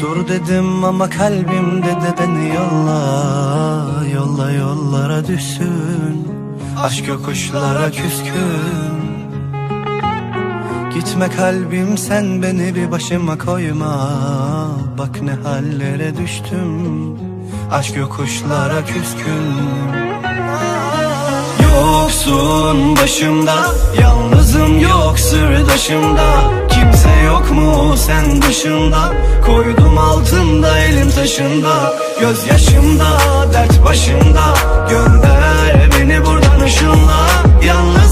dur dedim ama kalbim dedi beni yolla Yolla yollara düşsün. Aşk yokuşlara küskün. Gitme kalbim sen beni bir başıma koyma. Bak ne hallere düştüm. Aşk yokuşlara küskün. Yoksun başımda Yalnızım yok sırdaşımda. Kimse sen dışında Koydum altında elim taşında Gözyaşımda dert başımda Gönder beni buradan ışınla Yalnızım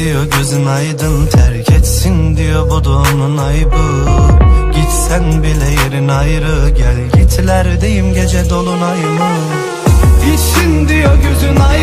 diyor gözün aydın terk etsin diyor bu da onun aybı Gitsen bile yerin ayrı gel gitlerdeyim gece dolunay mı Gitsin diyor gözün aydın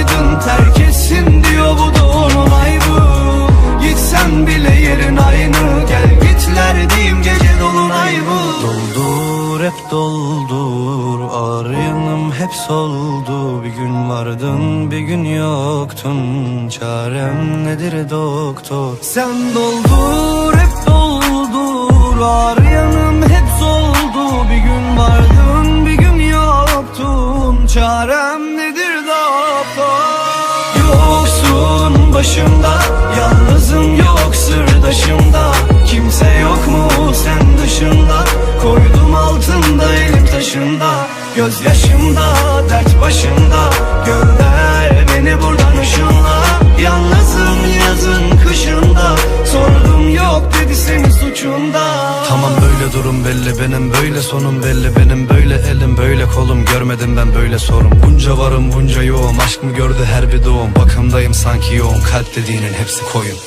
hep soldu. Bir gün vardın bir gün yoktun. Çarem nedir doktor? Sen doldur hep doldur. Ağrı yanım hep soldu. Bir gün vardın bir gün yoktun. Çarem nedir doktor? Yoksun başımda Yalnızım yok sırdaşımda. Kimse yok mu sen dışında? Koydum altında elim taşında Gözyaşımda dert başımda. Gönder beni buradan ışınla. Yalnızım yazın kışında. Sordum yok dedi senin suçunda. Tamam böyle durum belli. Benim böyle sonum belli. Benim böyle elim böyle kolum. Görmedim ben böyle sorum Bunca varım bunca yoğum aşk mı gördü her bir doğum? Bakımdayım sanki yoğun. Kalp dediğinin hepsi koyun